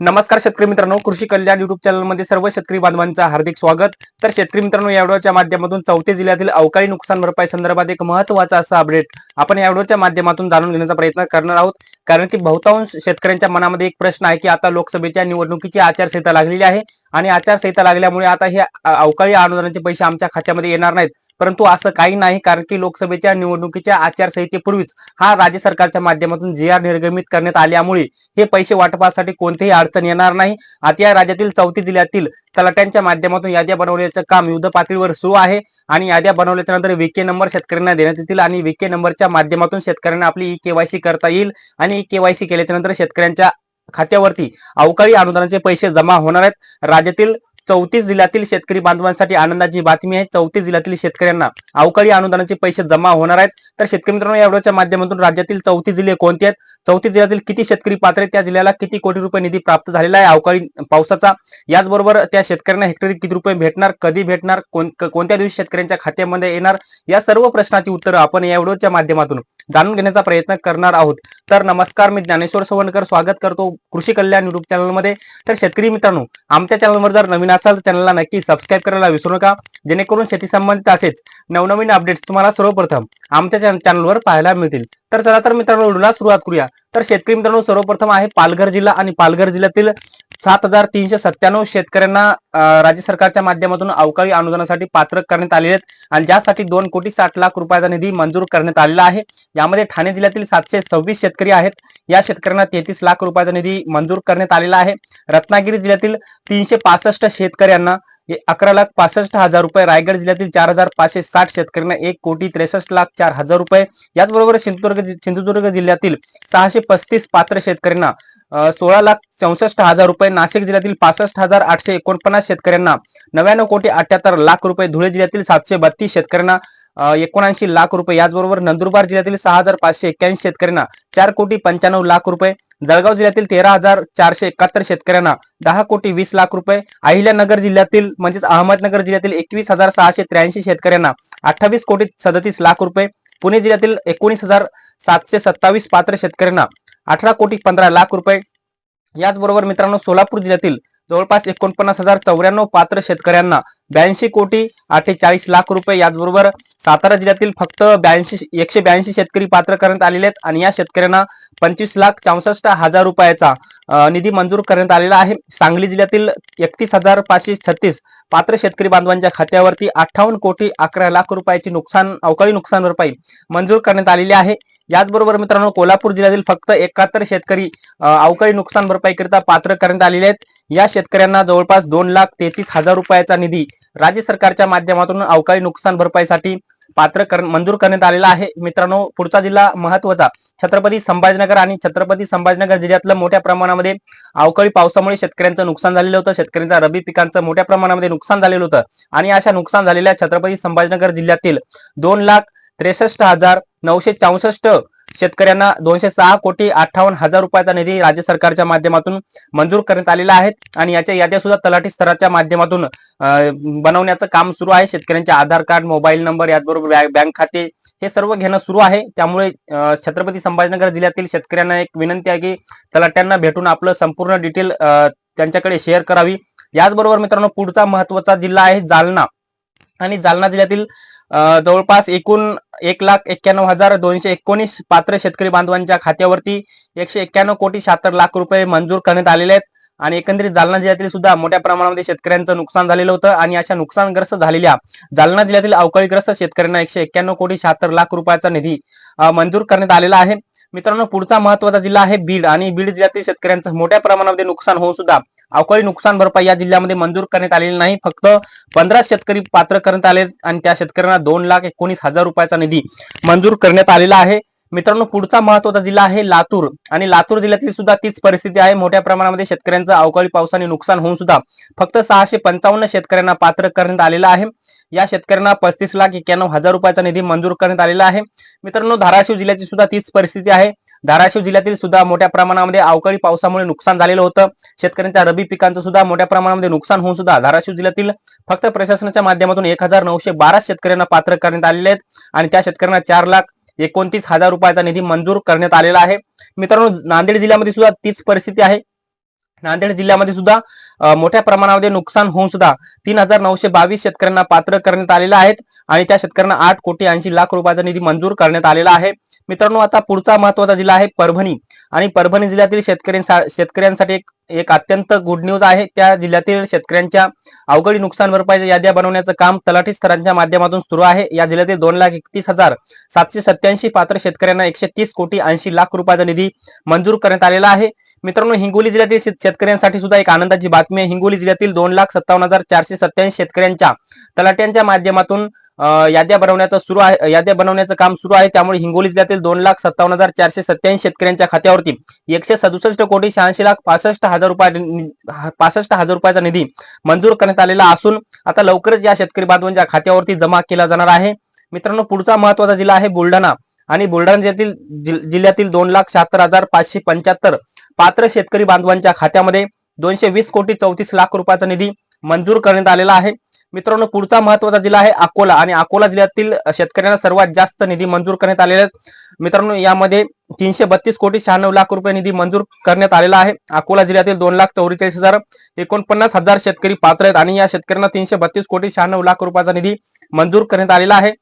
नमस्कार शेतकरी मित्रांनो कृषी कल्याण युट्यूब चॅनलमध्ये सर्व शेतकरी बांधवांचं हार्दिक स्वागत. तर शेतकरी मित्रांनो या व्हिडिओच्या माध्यमातून चौथे जिल्ह्यातील अवकाळी नुकसान भरपाई संदर्भात एक महत्त्वाचा असा अपडेट आपण या व्हिडिओच्या माध्यमातून जाणून घेण्याचा प्रयत्न करणार आहोत. कारण की बहुतांश शेतकऱ्यांच्या मनामध्ये एक प्रश्न आहे की आता लोकसभेच्या निवडणुकीची आचारसंहिता लागलेली आहे. आणि आचारसंहिता लागल्यामुळे आता हे अवकाळी अनुदानाचे पैसे आमच्या खात्यामध्ये येणार नाहीत. परंतु असं काही नाही कारण की लोकसभेच्या निवडणुकीच्या आचारसंहितेपूर्वीच हा राज्य सरकारच्या माध्यमातून जे आर निर्गमित करण्यात आल्यामुळे हे पैसे वाटपासाठी कोणतीही अडचण येणार नाही. आता या राज्यातील चौथी जिल्ह्यातील तलाट्यांच्या माध्यमातून याद्या बनवण्याचं काम युद्ध पातळीवर सुरू आहे आणि याद्या बनवल्याच्या नंतर विके नंबर शेतकऱ्यांना देण्यात येतील आणि विके नंबरच्या माध्यमातून शेतकऱ्यांना आपली ई केवायसी करता येईल आणि ई केवायसी केल्याच्यानंतर शेतकऱ्यांच्या खात्यावरती अवकाळी अनुदानाचे पैसे जमा होणार आहेत. राज्यातील चौतीस जिल्ह्यातील शेतकरी बांधवांसाठी आनंदाची बातमी आहे. चौतीस जिल्ह्यातील शेतकऱ्यांना अवकाळी अनुदानाचे पैसे जमा होणार आहेत. तर शेतकरी मित्रांनो या व्हिडिओच्या माध्यमातून राज्यातील चौतीस जिल्हे कोणते आहेत? चौतीस जिल्ह्यातील किती शेतकरी पात्र आहेत? त्या जिल्ह्याला किती कोटी रुपये निधी प्राप्त झालेला आहे? अवकाळी पावसाचा. याचबरोबर त्या शेतकऱ्यांना हेक्टरी किती रुपये भेटणार? कधी भेटणार? कोण- कोणत्या दिवशी शेतकऱ्यांच्या खात्यामध्ये येणार? या सर्व प्रश्नाची उत्तरं आपण या व्हिडिओच्या माध्यमातून जाणून घेण्याचा प्रयत्न करणार आहोत. तर नमस्कार मी ज्ञानेश्वर सवणकर. स्वागत करतो कृषी कल्याण युट्यूब चॅनलमध्ये तर शेतकरी मित्रांनो आमच्या चॅनलवर जर नवीन असाल तर चॅनलला नक्की सबस्क्राईब करायला विसरू नका. जेणेकरून शेती संबंधित असेच नवनवीन अपडेट्स तुम्हाला सर्वप्रथम आमच्या चॅनलवर पाहायला मिळतील. तर चला तर मित्रांनो व्हिडिओला सुरुवात करूया. तर शेतकरी मित्रांनो सर्वप्रथम आहे पालघर जिल्हा आणि पालघर जिल्ह्यातील सात हजार तीनशे सत्त्याण्णव शेतकऱ्यांना राज्य सरकारच्या माध्यमातून अवकाळी अनुदानासाठी पात्र करण्यात आलेले आहेत आणि ज्यासाठी दोन कोटी साठ लाख रुपयाचा निधी मंजूर करण्यात आलेला आहे. यामध्ये ठाणे जिल्ह्यातील सातशे सव्वीस शेतकरी आहेत. या शेतकऱ्यांना तेहतीस लाख रुपयाचा निधी मंजूर करण्यात आलेला आहे. रत्नागिरी जिल्ह्यातील तीनशे पासष्ट शेतकऱ्यांना अकरा लाख पासष्ट हजार रुपये रायगड जिल्ह्यातील चार हजार पाचशे साठ शेतकऱ्यांना एक कोटी त्रेसष्ट लाख चार हजार रुपये. याचबरोबर सिंधुदुर्ग सिंधुदुर्ग जिल्ह्यातील सहाशे पस्तीस पात्र शेतकऱ्यांना सोळा लाख चौसष्ट हजार रुपये नाशिक जिल्ह्यातील पासष्ट हजार आठशे एकोणपन्नास शेतकऱ्यांना नव्याण्णव कोटी अठ्याहत्तर लाख रुपये धुळे जिल्ह्यातील सातशे बत्तीस शेतकऱ्यांना एकोणऐंशी लाख रुपये. याचबरोबर नंदुरबार जिल्ह्यातील सहा हजार पाचशे एक्क्याऐंशी शेतकऱ्यांना चार कोटी पंच्याण्णव लाख रुपये. जळगाव जिल्ह्यातील तेरा हजार चारशे एकाहत्तर शेतकऱ्यांना दहा कोटी वीस लाख रुपये. अहिल्यानगर जिल्ह्यातील म्हणजेच अहमदनगर जिल्ह्यातील एकवीस हजार सहाशे त्र्याऐंशी शेतकऱ्यांना अठ्ठावीस कोटी सदतीस लाख रुपये. पुणे जिल्ह्यातील एकोणीस हजार सातशे सत्तावीस पात्र शेतकऱ्यांना अठरा कोटी पंधरा लाख रुपये. याचबरोबर मित्रांनो सोलापूर जिल्ह्यातील जवळपास एकोणपन्नास हजार चौऱ्याण्णव पात्र शेतकऱ्यांना ब्याऐंशी कोटी अठ्ठेचाळीस लाख रुपये. याचबरोबर सातारा जिल्ह्यातील फक्त ब्याऐंशी एकशे ब्याऐंशी शेतकरी पात्र करण्यात आलेले आहेत आणि या शेतकऱ्यांना पंचवीस लाख चौसष्ट हजार रुपयाचा निधी मंजूर करण्यात आलेला आहे. सांगली जिल्ह्यातील एकतीस हजार पाचशे छत्तीस पात्र शेतकरी बांधवांच्या खात्यावरती अठ्ठावन्न कोटी अकरा लाख रुपयाची नुकसान अवकाळी नुकसान भरपाई मंजूर करण्यात आलेली आहे. याचबरोबर मित्रांनो कोल्हापूर जिल्ह्यातील फक्त एकाहत्तर शेतकरी अवकाळी नुकसान भरपाईकरिता पात्र करण्यात आलेले आहेत. या शेतकऱ्यांना जवळपास दोन लाख तेहतीस हजार रुपयाचा निधी राज्य सरकारच्या माध्यमातून अवकाळी नुकसान भरपाईसाठी पात्र कर मंजूर करण्यात आलेला आहे. मित्रांनो पुढचा जिल्हा महत्त्वाचा छत्रपती संभाजीनगर आणि छत्रपती संभाजीनगर जिल्ह्यातलं मोठ्या प्रमाणामध्ये अवकाळी पावसामुळे शेतकऱ्यांचं नुकसान झालेलं होतं. शेतकऱ्यांच्या रबी पिकांचं मोठ्या प्रमाणामध्ये नुकसान झालेलं होतं. आणि अशा नुकसान झालेल्या छत्रपती संभाजीनगर जिल्ह्यातील दोन लाख त्रेसष्ट हजार नऊशे चौसष्ट शेतकऱ्यांना दोनशे सहा कोटी अठ्ठावन्न हजार रुपयाचा निधी राज्य सरकारच्या माध्यमातून मंजूर करण्यात आलेला आहे. आणि याच्या याद्या सुद्धा तलाठी स्तराच्या माध्यमातून बनवण्याचं काम सुरू आहे. शेतकऱ्यांचे आधार कार्ड मोबाईल नंबर याचबरोबर बँक- बँक खाते हे सर्व घेणं सुरू आहे. त्यामुळे छत्रपती संभाजीनगर जिल्ह्यातील शेतकऱ्यांना एक विनंती आहे की तलाट्यांना भेटून आपलं संपूर्ण डिटेल त्यांच्याकडे शेअर करावी. याचबरोबर मित्रांनो पुढचा महत्त्वाचा जिल्हा आहे जालना. आणि जालना जिल्ह्यातील जवळपास एकूण एक लाख एक्क्याण्णव हजार दोनशे एकोणीस पात्र शेतकरी बांधवांच्या खात्यावरती एकशे एक्क्याण्णव कोटी शहात्तर लाख रुपये मंजूर करण्यात आलेले आहेत. आणि एकंदरीत जालना जिल्ह्यातील सुद्धा मोठ्या प्रमाणामध्ये शेतकऱ्यांचं नुकसान झालेलं होतं आणि अशा नुकसानग्रस्त झालेल्या जालना जिल्ह्यातील अवकाळीग्रस्त शेतकऱ्यांना एकशे एक्क्याण्णव कोटी शहात्तर लाख रुपयाचा निधी मंजूर करण्यात आलेला आहे. मित्रांनो पुढचा महत्त्वाचा जिल्हा आहे बीड आणि बीड जिल्ह्यातील शेतकऱ्यांचं मोठ्या प्रमाणामध्ये नुकसान होऊन सुद्धा अवकाळी नुकसान भरपाई या जिल्ह्यामध्ये मंजूर करण्यात आलेली नाही. फक्त पंधरा शेतकरी पात्र करण्यात आले आणि त्या शेतकऱ्यांना दोन लाख एकोणीस हजार रुपयाचा निधी मंजूर करण्यात आलेला आहे. मित्रांनो पुढचा महत्त्वाचा जिल्हा आहे लातूर आणि लातूर जिल्ह्यातील सुद्धा तीच परिस्थिती आहे. मोठ्या प्रमाणामध्ये शेतकऱ्यांचं अवकाळी पावसाने नुकसान होऊन सुद्धा फक्त सहाशे पंचावन्न शेतकऱ्यांना पात्र करण्यात आलेलं आहे. या शेतकऱ्यांना पस्तीस लाख एक्क्याण्णव हजार रुपयाचा निधी मंजूर करण्यात आलेला आहे. मित्रांनो धाराशिव जिल्ह्याची सुद्धा तीच परिस्थिती आहे. धाराशिव जिल्ह्यातील सुद्धा मोठ्या प्रमाणामध्ये अवकाळी पावसामुळे नुकसान झालेलं होतं. शेतकऱ्यांच्या रबी पिकांचं सुद्धा मोठ्या प्रमाणामध्ये नुकसान होऊन सुद्धा धाराशिव जिल्ह्यातील फक्त प्रशासनाच्या माध्यमातून एक हजार नऊशे बारा शेतकऱ्यांना पात्र करण्यात आलेले आहेत. आणि त्या शेतकऱ्यांना चार लाख एकोणतीस हजार रुपयाचा निधी मंजूर करण्यात आलेला आहे. मित्रांनो नांदेड जिल्ह्यामध्ये सुद्धा तीच परिस्थिती आहे. नांदेड जिल्ह्यामध्ये सुद्धा मोठ्या प्रमाणामध्ये नुकसान होऊन सुद्धा तीन हजार नऊशे बावीस शेतकऱ्यांना पात्र करण्यात आलेलं आहेत आणि त्या शेतकऱ्यांना आठ कोटी ऐंशी लाख रुपयाचा निधी मंजूर करण्यात आलेला आहे. मित्रांनो आता पुढचा महत्त्वाचा जिल्हा आहे परभणी आणि परभणी जिल्ह्यातील शेतकऱ्यांसा शेतकऱ्यांसाठी एक एक अत्यंत गुड न्यूज आहे. त्या जिल्ह्यातील शेतकऱ्यांच्या अवघडी नुकसान भरपाईच्या याद्या बनवण्याचं काम तलाठी स्तरांच्या माध्यमातून सुरू आहे. या जिल्ह्यातील दोन लाख एकतीस हजार सातशे सत्याऐंशी पात्र शेतकऱ्यांना एकशे तीस कोटी ऐंशी लाख रुपयाचा निधी मंजूर करण्यात आलेला आहे. मित्रांनो हिंगोली जिल्ह्यातील शेतकऱ्यांसाठी सुद्धा एक आनंदाची बातमी आहे. हिंगोली जिल्ह्यातील दोन लाख सत्तावन्न हजार चारशे सत्याऐंशी शेतकऱ्यांच्या तलाट्यांच्या माध्यमातून याद्या बनवण्याचं सुरू आहे याद्या बनवण्याचं काम सुरू आहे. त्यामुळे हिंगोली जिल्ह्यातील दोन लाख सत्तावन्न हजार चारशे सत्याऐंशी शेतकऱ्यांच्या खात्यावरती एकशे सदुसष्ट कोटी शहाऐंशी लाख पासष्ट हजार रुपये पासष्ट हजार रुपयाचा निधी मंजूर करण्यात आलेला असून आता लवकरच या शेतकरी बांधवांच्या खात्यावरती जमा केला जाणार आहे. मित्रांनो पुढचा महत्त्वाचा जिल्हा आहे बुलढाणा. आणि बुलढाणा जिल्ह्यातील जिल्ह्यातील दोन लाख शहात्तर हजार पाचशे पंच्याहत्तर पात्र शेतकरी बांधवांच्या खात्यामध्ये दोनशे वीस कोटी चौतीस लाख रुपयाचा निधी मंजूर करण्यात आलेला आहे. मित्रांनो पुढचा महत्त्वाचा जिल्हा आहे अकोला आणि अकोला जिल्ह्यातील शेतकऱ्यांना सर्वात जास्त निधी मंजूर करण्यात आलेला आहे. मित्रांनो यामध्ये तीनशे बत्तीस कोटी शहाण्णव लाख रुपये निधी मंजूर करण्यात आलेला आहे. अकोला जिल्ह्यातील दोन लाख चौवेचाळीस हजार एकोणपन्नास हजार शेतकरी पात्र आहेत आणि या शेतकऱ्यांना तीनशे बत्तीस कोटी शहाण्णव लाख रुपयाचा निधी मंजूर करण्यात आलेला आहे.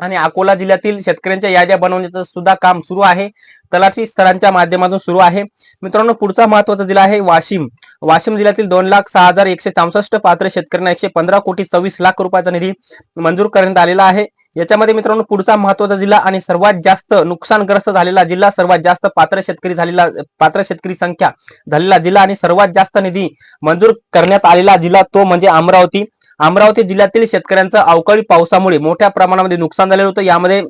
आणि अकोला जिल्ह्यातील शेतकऱ्यांच्या याद्या बनवण्याचं सुद्धा काम सुरू आहे. तलाठी स्तरांच्या माध्यमातून सुरू आहे. मित्रांनो पुढचा महत्त्वाचा जिल्हा आहे वाशिम. वाशिम जिल्ह्यातील दोन लाख सहा हजार एकशे चौसष्ट पात्र शेतकऱ्यांना एकशे पंधरा कोटी सव्वीस लाख रुपयाचा निधी मंजूर करण्यात आलेला आहे. याच्यामध्ये मित्रांनो पुढचा महत्त्वाचा जिल्हा आणि सर्वात जास्त नुकसानग्रस्त झालेला जिल्हा सर्वात जास्त पात्र शेतकरी झालेला पात्र शेतकरी संख्या झालेला जिल्हा आणि सर्वात जास्त निधी मंजूर करण्यात आलेला जिल्हा तो म्हणजे अमरावती. अमरावती जिल्ह्यातील शेतकऱ्यांचं अवकाळी पावसामुळे मोठ्या प्रमाणामध्ये नुकसान झालेलं होतं. यामध्ये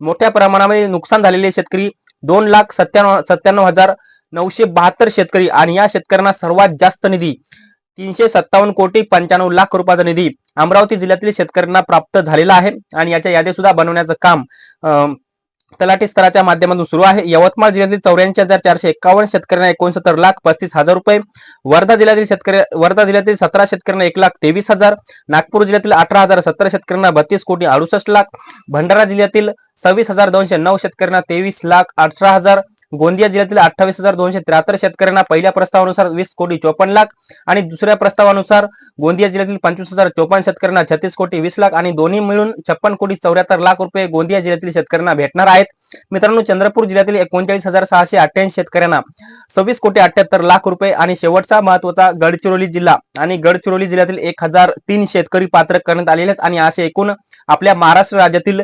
मोठ्या प्रमाणामध्ये नुकसान झालेले शेतकरी दोन लाख सत्त्याण्णव सत्त्याण्णव हजार नऊशे बहात्तर शेतकरी आणि या शेतकऱ्यांना सर्वात जास्त निधी तीनशे सत्तावन्न कोटी पंच्याण्णव लाख रुपयाचा निधी अमरावती जिल्ह्यातील शेतकऱ्यांना प्राप्त झालेला आहे. आणि याच्या यादी सुद्धा बनवण्याचं काम अं, तलाठी स्तराच्या माध्यमातून सुरू आहे. यवतमाळ जिल्ह्यातील चौऱ्याऐंशी हजार चारशे एकावन्न शेतकऱ्यांना एकोणसत्तर लाख पस्तीस हजार रुपये वर्धा जिल्ह्यातील शेतकरी वर्धा जिल्ह्यातील सतरा शेतकऱ्यांना एक लाख तेवीस हजार नागपूर जिल्ह्यातील अठरा हजार सत्तर शेतकऱ्यांना बत्तीस कोटी अडुसष्ट लाख भंडारा जिल्ह्यातील सव्वीस हजार दोनशे नऊ शेतकऱ्यांना तेवीस लाख अठरा हजार गोंदिया जिल्ह्यातील अठ्ठावीस हजार दोनशे त्र्याहत्तर शेतकऱ्यांना पहिल्या प्रस्तावानुसार वीस कोटी चोपन्न लाख आणि दुसऱ्या प्रस्तावानुसार गोंदिया जिल्ह्यातील पंचवीस हजार चोपन्न शेतकऱ्यांना छत्तीस कोटी वीस लाख आणि दोन्ही मिळून छप्पन कोटी चौऱ्याहत्तर लाख रुपये गोंदिया जिल्ह्यातील शेतकऱ्यांना भेटणार आहेत. मित्रांनो चंद्रपूर जिल्ह्यातील एकोणचाळीस हजार सहाशे अठ्ठ्याऐंशी शेतकऱ्यांना सव्वीस कोटी अठ्याहत्तर लाख रुपये आणि शेवटचा महत्त्वाचा गडचिरोली जिल्हा आणि गडचिरोली जिल्ह्यातील एक हजार तीन शेतकरी पात्र करण्यात आलेले आहेत आणि असे एकूण आपल्या महाराष्ट्र राज्यातील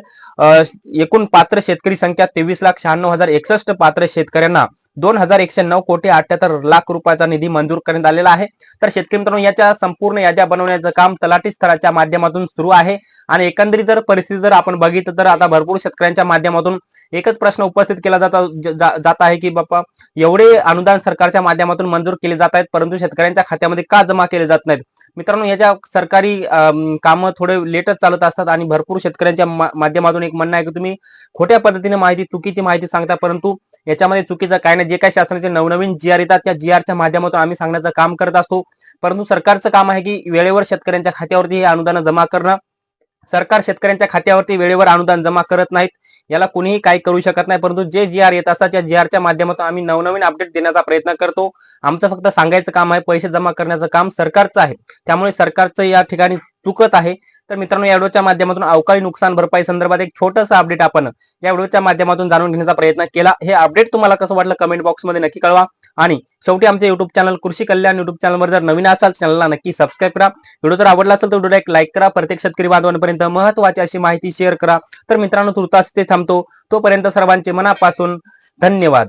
एकूण पात्र शेतकरी संख्या तेवीस लाख शहाण्णव हजार एकसष्ट पात्र शेतकऱ्यांना दोन हजार एकशे नऊ कोटी अठ्याहत्तर लाख रुपयाचा निधी मंजूर करण्यात आलेला आहे. तर शेतकरी मित्रांनो याच्या संपूर्ण याद्या बनवण्याचं काम तलाठी स्तराच्या माध्यमातून सुरू आहे. आणि एकंदरीत जर परिस्थिती जर आपण बघितलं तर आता भरपूर शेतकऱ्यांच्या माध्यमातून एकच प्रश्न उपस्थित केला जात जात आहे की बाप्पा एवढे अनुदान सरकारच्या माध्यमातून मंजूर केले जात आहेत परंतु शेतकऱ्यांच्या खात्यामध्ये का जमा केले जात नाहीत? मित्रांनो याच्या सरकारी कामं थोडे लेटच चालत असतात आणि भरपूर शेतकऱ्यांच्या माध्यमातून एक म्हणणं आहे की तुम्ही खोट्या पद्धतीने माहिती चुकीची माहिती सांगता परंतु याच्यामध्ये चुकीचं काय नाही. जे काही शासनाचे नवनवीन जी आर येतात त्या जी आरच्या माध्यमातून आम्ही सांगण्याचं काम करत असतो. परंतु सरकारचं काम आहे की वेळेवर शेतकऱ्यांच्या खात्यावरती हे अनुदान जमा करणं. सरकार शेतकऱ्यांच्या खात्यावरती वेळेवर अनुदान जमा करत नाहीत. याला कुणीही काही करू शकत नाही परंतु जे जी आर येत असतात त्या जी आरच्या माध्यमातून आम्ही नवनवीन अपडेट देण्याचा प्रयत्न करतो. आमचं फक्त सांगायचं काम आहे पैसे जमा करण्याचं काम सरकारचं आहे. त्यामुळे सरकारचं या ठिकाणी चुकत आहे. तर मित्रांनो या व्हिडिओच्या माध्यमातून अवकाळी नुकसान भरपाई संदर्भात एक छोटंसं अपडेट आपण या व्हिडिओच्या माध्यमातून जाणून घेण्याचा प्रयत्न केला. हे अपडेट तुम्हाला कसं वाटलं कमेंट बॉक्समध्ये नक्की कळवा. आणि शेवटी आमच्या युट्यूब चॅनल कृषी कल्याण युट्यूब चॅनलवर जर नवीन असाल चॅनलला नक्की सबस्क्राईब करा. व्हिडिओ जर आवडला असेल तर व्हिडिओला एक लाईक करा. प्रत्येक शेतकरी बांधवांपर्यंत महत्वाची अशी माहिती शेअर करा. तर मित्रांनो तुर्तास ते थांबतो. तोपर्यंत सर्वांचे मनापासून धन्यवाद.